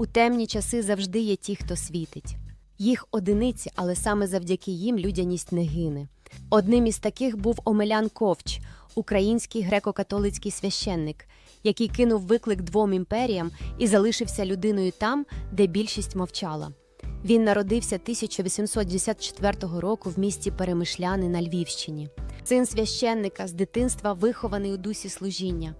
У темні часи завжди є ті, хто світить. Їх одиниці, але саме завдяки їм людяність не гине. Одним із таких був Омелян Ковч, український греко-католицький священник, який кинув виклик двом імперіям і залишився людиною там, де більшість мовчала. Він народився 1864 року в місті Перемишляни на Львівщині. Син священника з дитинства вихований у дусі служіння.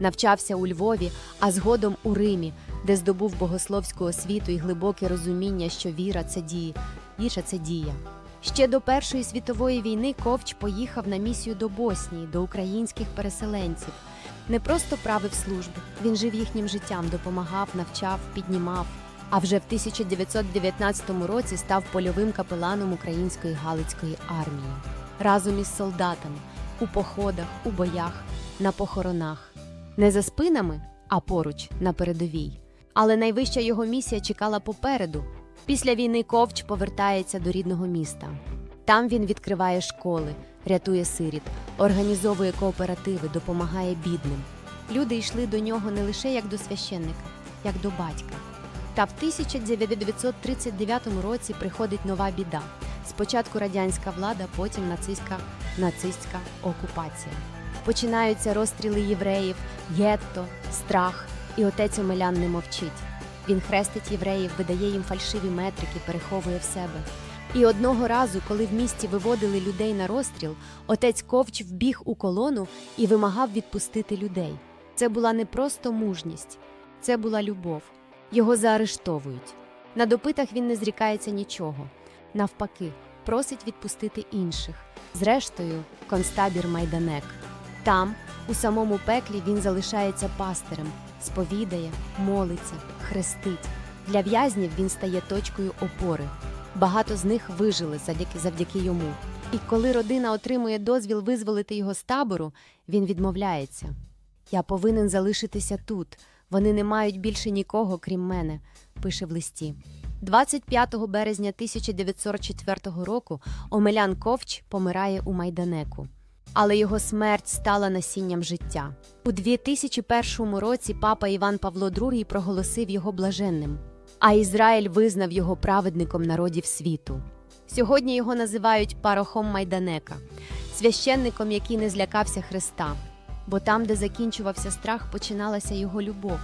Навчався у Львові, а згодом у Римі, де здобув богословську освіту і глибоке розуміння, що віра це діє, віра це дія. Ще до Першої світової війни Ковч поїхав на місію до Боснії, до українських переселенців. Не просто правив служби, він жив їхнім життям, допомагав, навчав, піднімав. А вже в 1919 році став польовим капеланом української Галицької армії разом із солдатами у походах, у боях, на похоронах. Не за спинами, а поруч на передовій. Але найвища його місія чекала попереду. Після війни Ковч повертається до рідного міста. Там він відкриває школи, рятує сиріт, організовує кооперативи, допомагає бідним. Люди йшли до нього не лише як до священника, як до батька. Та в 1939 році приходить нова біда. Спочатку радянська влада, потім нацистська, нацистська окупація. Починаються розстріли євреїв, гетто, страх, і отець Омелян не мовчить. Він хрестить євреїв, видає їм фальшиві метрики, переховує в себе. І одного разу, коли в місті виводили людей на розстріл, отець Ковч вбіг у колону і вимагав відпустити людей. Це була не просто мужність, це була любов. Його заарештовують. На допитах він не зрікається нічого. Навпаки, просить відпустити інших. Зрештою, концтабір Майданек. Там, у самому пеклі, він залишається пастирем, сповідає, молиться, хрестить. Для в'язнів він стає точкою опори. Багато з них вижили завдяки, завдяки йому. І коли родина отримує дозвіл визволити його з табору, він відмовляється. Я повинен залишитися тут. Вони не мають більше нікого, крім мене, пише в листі. 25 березня 1944 року Омелян Ковч помирає у Майданеку. Але його смерть стала насінням життя. У 2001 році папа Іван Павло II проголосив його блаженним, а Ізраїль визнав його праведником народів світу. Сьогодні його називають парохом Майданека, священником, який не злякався Христа, бо там, де закінчувався страх, починалася його любов.